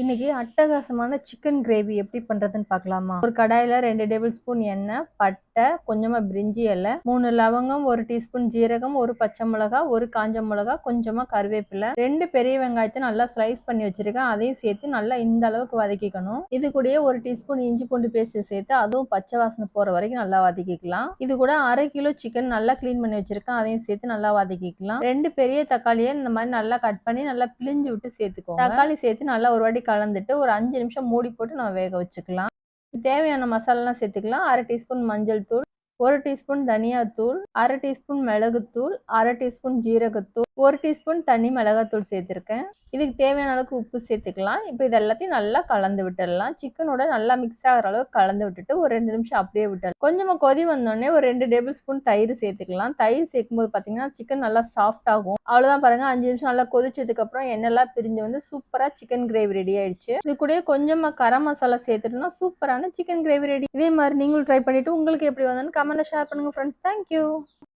இன்னைக்கு அட்டகாசமான chicken gravy எப்படி பண்றதுன்னு பார்க்கலாமா? ஒரு கடாயில ரெண்டு டேபிள் ஸ்பூன் எண்ணெய் பட்டை கொஞ்சமா பிரிஞ்சி இலை மூணு லவங்கம் ஒரு டீஸ்பூன் ஜீரகம் ஒரு பச்சை மிளகா ஒரு காஞ்ச மிளகா கொஞ்சமா கருவேப்பிலை ரெண்டு பெரிய வெங்காயத்தை நல்லா ஸ்லைஸ் பண்ணி வச்சிருக்கேன். அதையும் சேர்த்து நல்லா இந்த அளவுக்கு வதக்கிக்கணும். இது கூட ஒரு டீஸ்பூன் இஞ்சி பூண்டு பேஸ்ட் சேர்த்து அதுவும் பச்சை வாசனை போற வரைக்கும் நல்லா வதக்கிக்கலாம். இது கூட அரை கிலோ சிக்கன் நல்லா க்ளீன் பண்ணி வச்சிருக்கேன். அதையும் சேர்த்து நல்லா வதக்கிக்கலாம். ரெண்டு பெரிய தக்காளியை இந்த மாதிரி நல்லா கட் பண்ணி நல்லா பிழிஞ்சு விட்டு சேர்த்துக்கோங்க. தக்காளி சேர்த்து நல்லா ஒரு வாட்டி கலந்துட்டு ஒரு அஞ்சு நிமிஷம் மூடி போட்டு நம்ம வேக வச்சுக்கலாம். தேவையான மசாலாலாம் சேர்த்துக்கலாம். அரை டீஸ்பூன் மஞ்சள் தூள் ஒரு டீஸ்பூன் தனியாத்தூள் அரை டீஸ்பூன் மிளகுத்தூள் அரை டீஸ்பூன் ஜீரகத்தூள் ஒரு டீஸ்பூன் தனி மிளகாத்தூள் சேர்த்துருக்கேன். இதுக்கு தேவையான அளவுக்கு உப்பு சேர்த்துக்கலாம். இப்போ இது எல்லாத்தையும் நல்லா கலந்து விட்டுடலாம். சிக்கனோட நல்லா மிக்ஸ் ஆகிற அளவுக்கு கலந்து விட்டுட்டு ஒரு ரெண்டு நிமிஷம் அப்படியே விட்டுடலாம். கொஞ்சமாக கொதி வந்தோடனே ஒரு ரெண்டு டேபிள் ஸ்பூன் தயிர் சேர்த்துக்கலாம். தயிர் சேர்க்கும்போது பார்த்தீங்கன்னா சிக்கன் நல்லா சாஃப்ட் ஆகும். அவ்வளோதான் பாருங்க. அஞ்சு நிமிஷம் நல்லா கொதிச்சதுக்கப்புறம் எண்ணெய்லாம் பிரிஞ்சு வந்து சூப்பராக சிக்கன் கிரேவி ரெடி ஆயிடுச்சு. இது கூட கொஞ்சமாக கரம் மசாலா சேர்த்துட்டோம்னா சூப்பரான சிக்கன் கிரேவி ரெடி இதே மாதிரி நீங்களும் ட்ரை பண்ணிவிட்டு உங்களுக்கு எப்படி வந்தோன்னு கமெண்ட்ல ஷேர் பண்ணுங்க ஃப்ரெண்ட்ஸ் தேங்க்யூ